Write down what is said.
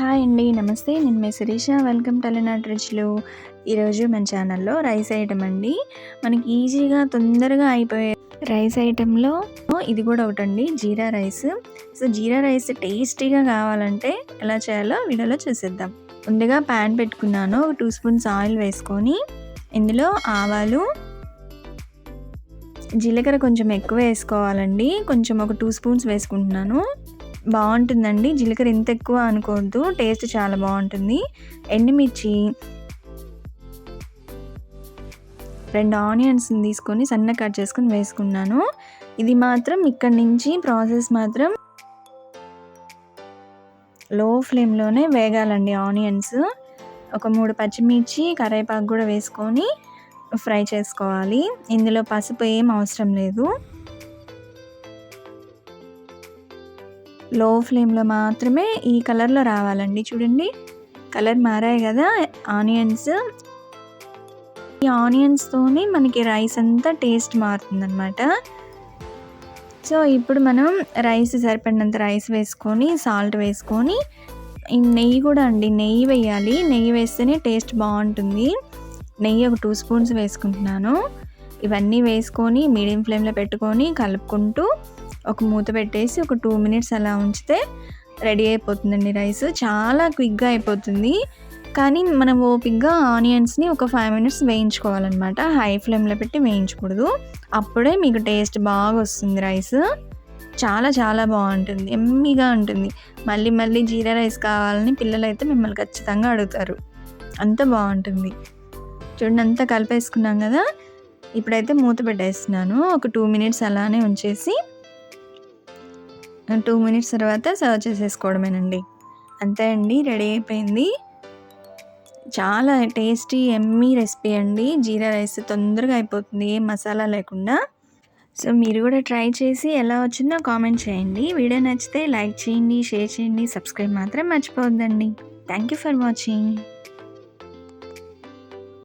Hi అండి నమస్తే. నేను మీ శిరీష. వెల్కమ్ టెలినాట్ రుచులు ఈరోజు మన ఛానల్లో రైస్ ఐటమ్ అండి. మనకి ఈజీగా తొందరగా అయిపోయే రైస్ ఐటెంలో ఇది కూడా ఒకటండి jeera rice. So jeera rice టేస్టీగా కావాలంటే ఎలా చేయాలో వీడియోలో చూసేద్దాం. ముందుగా ప్యాన్ పెట్టుకున్నాను. ఒక టూ స్పూన్స్ ఆయిల్ వేసుకొని ఇందులో ఆవాలు జీలకర్ర కొంచెం ఎక్కువ వేసుకోవాలండి. కొంచెం ఒక టూ స్పూన్స్ వేసుకుంటున్నాను. బాగుంటుందండి. జీలకర్ర ఇంత ఎక్కువ అనుకోవద్దు. టేస్ట్ చాలా బాగుంటుంది. ఎండుమిర్చి రెండు ఆనియన్స్ తీసుకొని సన్న కట్ చేసుకొని వేసుకున్నాను. ఇది మాత్రం ఇక్కడ నుంచి ప్రాసెస్ మాత్రం లో ఫ్లేమ్లోనే వేగాలండి ఆనియన్స్. ఒక మూడు పచ్చిమిర్చి కరేపాకు కూడా వేసుకొని ఫ్రై చేసుకోవాలి. ఇందులో పసుపు ఏం అవసరం లేదు. లో ఫ్లేమ్లో మాత్రమే ఈ కలర్లో రావాలండి. చూడండి. కలర్ మారాయి కదా. ఆనియన్స్. ఈ ఆనియన్స్తోనే మనకి రైస్ అంతా టేస్ట్ మారుతుందన్నమాట. సో ఇప్పుడు మనం రైస్ సరిపడినంత రైస్ వేసుకొని సాల్ట్ వేసుకొని నెయ్యి కూడా అండి నెయ్యి వేయాలి. నెయ్యి వేస్తేనే టేస్ట్ బాగుంటుంది. నెయ్యి ఒక టూ స్పూన్స్ వేసుకుంటున్నాను. ఇవన్నీ వేసుకొని మీడియం ఫ్లేమ్లో పెట్టుకొని కలుపుకుంటూ ఒక మూత పెట్టేసి ఒక టూ మినిట్స్ అలా ఉంచితే రెడీ అయిపోతుందండి రైస్. చాలా క్విక్గా అయిపోతుంది. కానీ మనం ఓపిక్గా ఆనియన్స్ని ఒక ఫైవ్ మినిట్స్ వేయించుకోవాలన్నమాట. హై ఫ్లేమ్లో పెట్టి వేయించకూడదు. అప్పుడే మీకు టేస్ట్ బాగా వస్తుంది రైస్. చాలా చాలా బాగుంటుంది. ఎమ్మిగా ఉంటుంది. మళ్ళీ మళ్ళీ జీరా రైస్ కావాలని పిల్లలు అయితే మిమ్మల్ని ఖచ్చితంగా అడుగుతారు. అంత బాగుంటుంది. చూడండి అంతా కలిపేసుకున్నాం కదా. ఇప్పుడైతే మూత పెట్టేస్తున్నాను. ఒక టూ మినిట్స్ అలానే ఉంచేసి టూ మినిట్స్ తర్వాత సర్వ్ చేసేసుకోవడమేనండి. అంతే అండి రెడీ అయిపోయింది. చాలా టేస్టీ ఎమ్మీ రెసిపీ అండి. జీరా రైస్ తొందరగా అయిపోతుంది ఏ మసాలా లేకుండా. సో మీరు కూడా ట్రై చేసి ఎలా వచ్చిందో కామెంట్ చేయండి. వీడియో నచ్చితే లైక్ చేయండి షేర్ చేయండి సబ్స్క్రైబ్ మాత్రం మర్చిపోవద్దండి. Thank you for watching.